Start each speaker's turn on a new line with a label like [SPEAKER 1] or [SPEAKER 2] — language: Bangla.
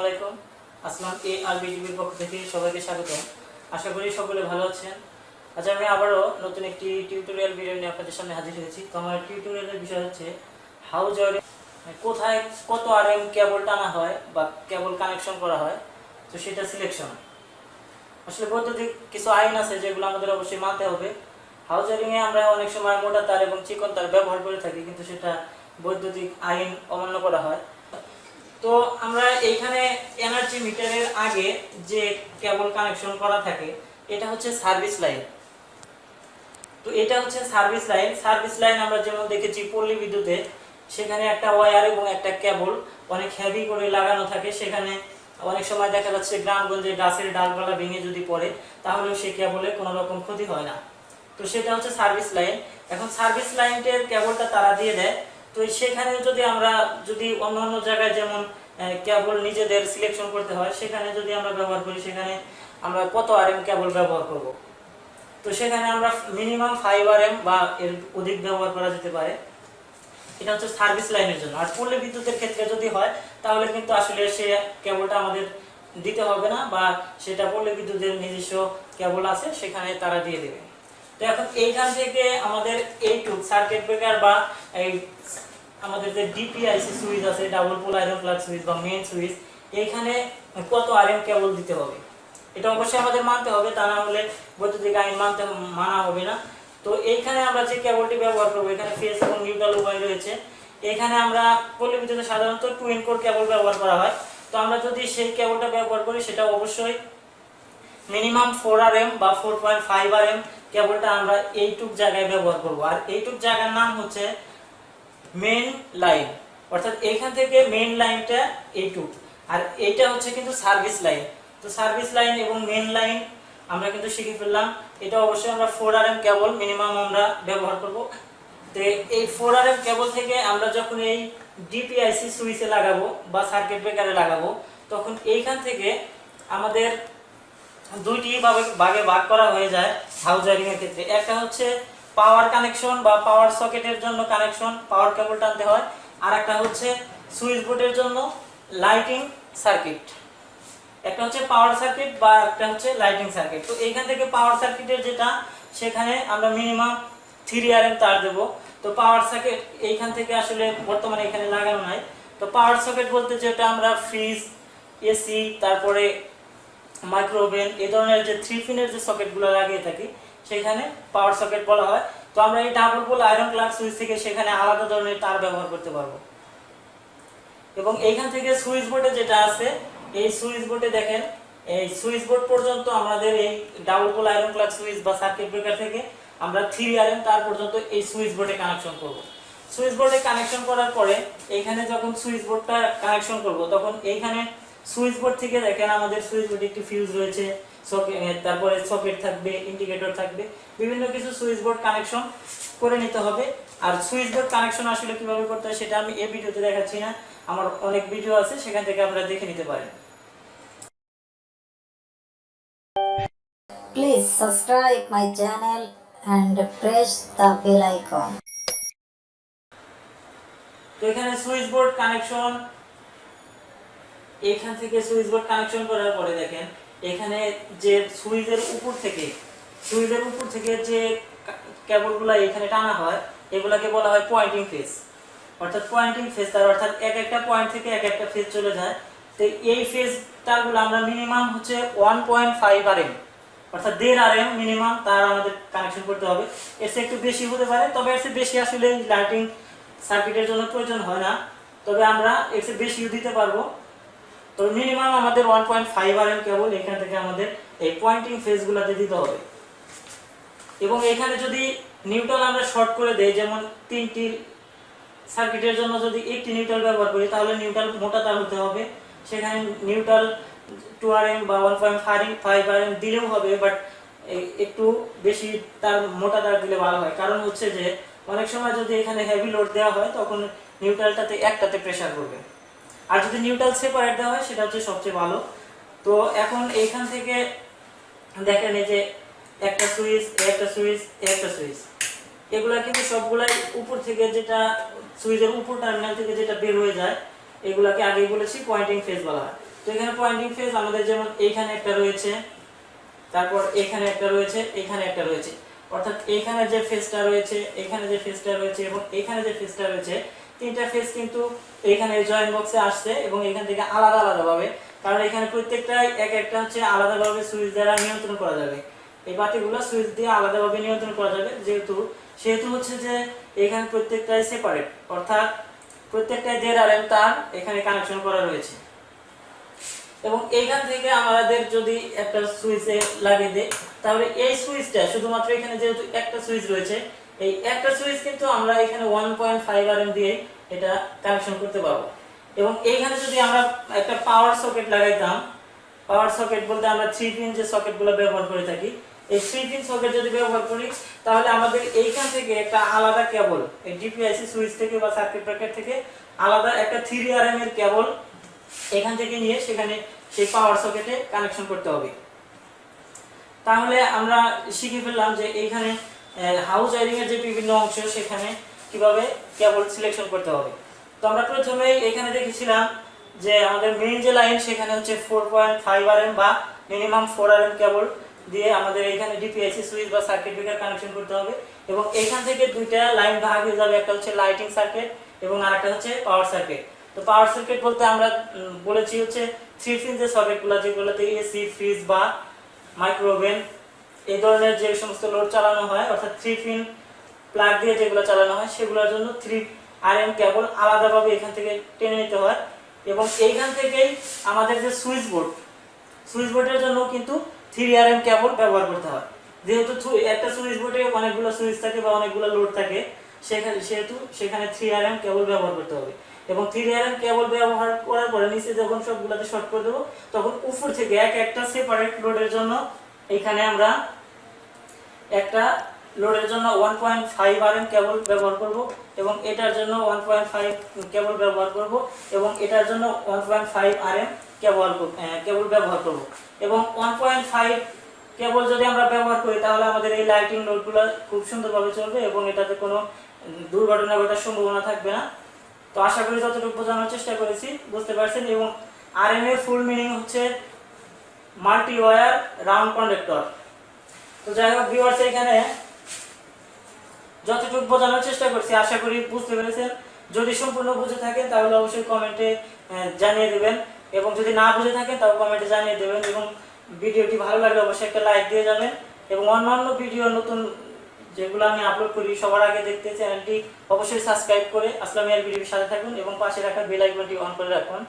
[SPEAKER 1] আলাইকুম। আসলাম এ আর বিজিবির পক্ষ থেকে সবাইকে স্বাগতম। আশা করি সকলে ভালো আছেন। আজ আমি আবারও নতুন একটি টিউটোরিয়াল ভিডিও নিয়ে আপনাদের সামনে হাজির হয়েছি। তো আমার টিউটোরিয়ালের বিষয় হচ্ছে হাউ জয়ের কোথায় কত আর এম কেবল টানা হয় বা কেবল কানেকশন করা হয়। তো সেটা সিলেকশন আসলে বৈদ্যুতিক কিছু আইন আছে যেগুলো আমাদের অবশ্যই মানতে হবে। ওয়ারিং এ আমরা অনেক সময় মোটা তার এবং চিকন তার ব্যবহার করে থাকি, কিন্তু সেটা বৈদ্যুতিক আইন অমান্য করা হয়। তো আমরা এইখানে এনার্জি মিটারের আগে যে কেবল কানেকশন করা থাকে, এটা হচ্ছে সার্ভিস লাইন তো এটা হচ্ছে সার্ভিস লাইন সার্ভিস লাইন আমরা যেমন দেখেছি পল্লী বিদ্যুতে, সেখানে একটা ওয়্যার এবং একটা কেবল অনেক হেভি করে লাগানো থাকে। সেখানে অনেক সময় দেখা যাচ্ছে গ্রামগঞ্জে গাছের ডালপালা ভেঙে যদি পড়ে, তাহলেও সেই কেবলে কোনো রকম ক্ষতি হয় না। তো সেটা হচ্ছে সার্ভিস লাইন এখন সার্ভিস লাইনের কেবলটা তারা দিয়ে দেয়। তো সেখানে যদি আমরা যদি অন্য অন্য জায়গায় যেমন কেবল নিজেদের সিলেকশন করতে হয়, সেখানে যদি আমরা ব্যবহার করি, সেখানে আমরা কত আর এম কেবল ব্যবহার করব? তো সেখানে আমরা মিনিমাম ফাইভ আর এম বা এর অধিক ব্যবহার করা যেতে পারে। এটা হচ্ছে সার্ভিস লাইনের জন্য। আর পল্লী বিদ্যুতের ক্ষেত্রে যদি হয়, তাহলে কিন্তু আসলে সে কেবলটা আমাদের দিতে হবে না, বা সেটা পল্লী বিদ্যুতের নিজস্ব কেবল আছে, সেখানে তারা দিয়ে দেবে। তো এখন এইখান থেকে আমাদের এইটুক সার্কিট ব্রেকার বা এই আমাদের যে ডিপিআইসি সুইচ আছে double pole iron plug switch বা মেইন সুইচ এইখানে কত আরএম কেবল দিতে হবে? এটা অবশ্যই আমাদের মানতে হবে, তা না হলে বৈদ্যুতিক আইন মানতে, মানা হবে না। তো এইখানে আমরা যে কেবলটি ব্যবহার করব, এখানে ফেস এবং নিউট্রাল উভয় রয়েছে। এখানে আমরা পল্লী বিদ্যুতে সাধারণত টুইন কোর কেবল ব্যবহার করা হয়। তো আমরা যদি সেই কেবলটা ব্যবহার করি, সেটা অবশ্যই মিনিমাম ফোর আর এম বা four point five R M কেবলটা আমরা এইটুক জায়গায় ব্যবহার করব। আর এইটুক জায়গার নাম হচ্ছে মেন লাইন অর্থাৎ এখান থেকে মেন লাইনটা এইটুক। আর এইটা হচ্ছে কিন্তু সার্ভিস লাইন তো সার্ভিস লাইন এবং মেন লাইন আমরা কিন্তু শিখে ফেললাম। এটা অবশ্যই আমরা four R M cable minimum আমরা ব্যবহার করব। তো এই ফোর আর এম কেবল থেকে আমরা যখন এই ডিপিআইসি সুইচে লাগাবো বা সার্কিট ব্রেকারে লাগাবো, তখন এইখান থেকে আমাদের দুইটি ভাগে ভাগ করা হয়ে যায় হাউস ওয়ারিং এর ক্ষেত্রে। একটা হচ্ছে পাওয়ার কানেকশন বা পাওয়ার সকেটের জন্য কানেকশন পাওয়ার কেবল টানতে হয়। আর একটা হচ্ছে সুইচ বোর্ডের জন্য লাইটিং সার্কিট একটা হচ্ছে পাওয়ার সার্কিট বা একটা হচ্ছে লাইটিং সার্কিট তো এইখান থেকে পাওয়ার সার্কিটের যেটা, সেখানে আমরা মিনিমাম থ্রি আর এম তার দেবো। তো পাওয়ার সার্কিট এইখান থেকে আসলে বর্তমানে এখানে লাগানো নাই। তো পাওয়ার সকেট বলতে যেটা আমরা ফ্রিজ এসি তারপরে মাইক্রোওভেন এই ধরনের যে থ্রি পিনের যে সকেটগুলো লাগিয়ে থাকি, সেখানে পাওয়ার সকেট বলা হয়। তো আমরা এই double pole iron plug switch থেকে সেখানে আলাদা ধরনের তার ব্যবহার করতে পারব। এবং এইখান থেকে সুইচ বোর্ডে যেটা আছে, এই সুইচ বোর্ডে দেখেন, এই সুইচ বোর্ড পর্যন্ত আমাদের এই double pole iron plug switch বা সার্কিট ব্রেকার থেকে আমরা থ্রি আয়রন তার পর্যন্ত এই সুইচ বোর্ডে কানেকশন করব। সুইচ বোর্ডে কানেকশন করার পরে, এখানে যখন সুইচ বোর্ডটা কানেকশন করব, তখন এইখানে সুইচ বোর্ড থেকে দেখেন আমাদের সুইচ বোর্ডে একটি ফিউজ রয়েছে তারপরে সকেট থাকবে ইন্ডিকেটর থাকবে বিভিন্ন কিছু সুইচ বোর্ড কানেকশন করে নিতে হবে আর সুইচ বোর্ড কানেকশন আসলে কীভাবে করতে হয় সেটা আমি এই ভিডিওতে দেখাচ্ছি না আমার অনেক ভিডিও আছে সেখান থেকে আপনারা দেখে নিতে পারেন
[SPEAKER 2] Please subscribe my channel and press the bell icon.
[SPEAKER 1] তো এখানে সুইচ বোর্ড কানেকশন এখান থেকে সুইচ বোর্ড কানেকশন করার পরে দেখেন, এখানে যে সুইচের উপর থেকে, সুইচের উপর থেকে যে কেবলগুলো এখানে টানা হয়, এগুলাকে বলা হয় পয়েন্টিং ফেজ অর্থাৎ পয়েন্টিং ফেজ তার অর্থাৎ এক একটা পয়েন্ট থেকে এক একটা ফেজ চলে যায়। তো এই ফেজ তারগুলো আমরা মিনিমাম হচ্ছে one point five R M অর্থাৎ দেড় আর এম মিনিমাম তার আমাদের কানেকশন করতে হবে। এর একটু বেশি হতে পারে, তবে এর বেশি আসলে লাইটিং সার্কিটের জন্য প্রয়োজন হয় না। তবে আমরা এর বেশিও দিতে পারব। তো মিনিমাম আমাদের one point five R M cable, এখান থেকে আমাদের এই পয়েন্টিং ফেজগুলোতে দিতে হবে। এবং এখানে যদি নিউট্রাল আমরা শর্ট করে দেই, যেমন তিনটি সার্কিটের জন্য যদি একটি নিউট্রাল ব্যবহার করি, তাহলে নিউট্রাল মোটা তার হতে হবে। সেখানে নিউট্রাল টু আর এম বা one point five R M দিলেও হবে বাট একটু বেশি তার মোটা তার দিলে ভালো হয়। কারণ হচ্ছে যে, অনেক সময় যদি এখানে হেভি লোড দেওয়া হয়, তখন নিউট্রালটাতে একটাতে প্রেসার করবে। আর যদি নিউট্রাল সেপারেট দেওয়া হয়, সেটা হচ্ছে সবচেয়ে ভালো। তো এখন এইখান থেকে দেখেন এই যে একটা সুইচ একটা সুইচ একটা সুইচ এগুলা কিন্তু সবগুলাই উপর থেকে যেটা সুইচের উপর টার্মিনাল থেকে যেটা বের হয়ে যায়, এগুলাকে আগেই বলেছি পয়েন্টিং ফেজ বলা হয়। তো এখানে পয়েন্টিং ফেজ আমাদের যেমন এইখানে একটা রয়েছে, তারপর এখানে একটা রয়েছে, এখানে একটা রয়েছে। অর্থাৎ এখানে যে ফেজটা রয়েছে, এখানে যে ফেজটা রয়েছে এবং এখানে যে ফেজটা রয়েছে তিনটা ফেজ কিন্তু এখানে জয়েন্ট বক্সে আসছে এবং এখান থেকে আলাদা আলাদা ভাবে। কারণ এখানে প্রত্যেকটাই এক একটা হচ্ছে আলাদাভাবে সুইচ দ্বারা নিয়ন্ত্রণ করা যাবে। এই বাতিগুলো সুইচ দিয়ে আলাদাভাবে নিয়ন্ত্রণ করা যাবে যেহেতু, সেহেতু হচ্ছে যে এখানে প্রত্যেকটাই সেপারেট অর্থাৎ প্রত্যেকটাই দেড় আর তার এখানে কানেকশন করা রয়েছে। এবং এইখান থেকে আমাদের যদি একটা সুইচে লাগিয়ে দেয় তাহলে এই সুইচটা শুধুমাত্র এখানে যেহেতু একটা সুইচ রয়েছে এই একটা সুইচ কিন্তু আমরা এখানে one point five R M দিয়ে এটা কানেকশন করতে পারব। এবং এইখানে যদি আমরা একটা পাওয়ার সকেট লাগাইতাম পাওয়ার সকেট বলতে আমরা থ্রি পিন যে সকেটগুলো ব্যবহার করে থাকি, এই থ্রি পিন সকেট যদি ব্যবহার করি, তাহলে আমাদের এইখান থেকে একটা আলাদা কেবল এই ডিপিআইসি সুইচ থেকে বা সার্কিট ব্রেকার থেকে আলাদা একটা থ্রি আর এম এর কেবল এখান থেকে নিয়ে সেখানে সেই পাওয়ার সকেটে কানেকশন করতে হবে। তাহলে আমরা শিখে ফেললাম যে এইখানে হাউস ওয়ারিং এর যে বিভিন্ন অংশ, সেখানে কীভাবে কেবল সিলেকশন করতে হবে। তো আমরা প্রথমেই এখানে দেখেছিলাম যে আমাদের মেইন যে লাইন সেখানে হচ্ছে four point five R M বা minimum four R M cable দিয়ে আমাদের এখানে ডিপিআইসি সুইচ বা সার্কিট ব্রেকার কানেকশন করতে হবে। এবং এখান থেকে দুইটা লাইন ভাগ হয়ে যাবে, একটা হচ্ছে লাইটিং সার্কিট এবং আরেকটা হচ্ছে পাওয়ার সার্কিট তো পাওয়ার সার্কিট বলতে আমরা বলেছি হচ্ছে থ্রি পিন যে সার্কিটগুলো যেগুলোতে এসি ফ্রিজ বা মাইক্রোওভেন এই ধরনের যে সমস্ত লোড চালানো হয়, অর্থাৎ থ্রি পিন প্লাগ দিয়ে যেগুলো চালানো হয়, সেগুলোর জন্য থ্রি আর এম কেবল আলাদাভাবে এখান থেকে টেনে নিতে হয় এবং এইখান থেকেই আমাদের যে সুইচ বোর্ড সুইচ বোর্ডের জন্য কিন্তু থ্রি আর এম কেবল ব্যবহার করতে হয়। যেহেতু একটা সুইচ বোর্ডে অনেকগুলো সুইচ থাকে বা অনেকগুলো লোড থাকে, সেখানে, সেহেতু সেখানে থ্রি আর এম কেবল ব্যবহার করতে হবে। এবং থ্রি আর এম কেবল ব্যবহার করার পরে নিচে যখন সবগুলোতে শর্ট করে দেবো, তখন উপর থেকে এক একটা সেপারেট লোডের জন্য এখানে আমরা একটা লোডের জন্য one point five R M cable ব্যবহার করব এবং এটার জন্য ওয়ান পয়েন্ট ফাইভ কেবল ব্যবহার করব এবং এটার জন্য one point five R M cable cable ব্যবহার করব। এবং ওয়ান পয়েন্ট ফাইভ কেবল যদি আমরা ব্যবহার করি, তাহলে আমাদের এই লাইটিং লোডগুলো খুব সুন্দরভাবে চলবে এবং এটাতে কোনো দুর্ঘটনা ঘটার সম্ভাবনা থাকবে না। তো আশা করি যতটুকু বোঝানোর চেষ্টা করেছি, বুঝতে পারছেন? এবং আর এম এর ফুল মিনিং হচ্ছে মাল্টি ওয়ার রাউন্ড কন্ডাক্টর তো যাই হোক ভিউয়ার্স এখানে যতটুকু বোঝানোর চেষ্টা করছি, আশা করি বুঝতে পেরেছেন। যদি সম্পূর্ণ বুঝে থাকেন, তাহলে অবশ্যই কমেন্টে জানিয়ে দেবেন। এবং যদি না বুঝে থাকেন তাহলে কমেন্টে জানিয়ে দেবেন। এবং ভিডিওটি ভালো লাগলে অবশ্যই একটা লাইক দিয়ে যাবেন। এবং অন্যান্য ভিডিও নতুন যেগুলো আমি আপলোড করি, সবার আগে দেখতে চ্যানেলটি অবশ্যই সাবস্ক্রাইব করে আসলামিয়ার ভিডিওর সাথে থাকুন এবং পাশে রাখা বেল আইকনটি অন করে রাখুন।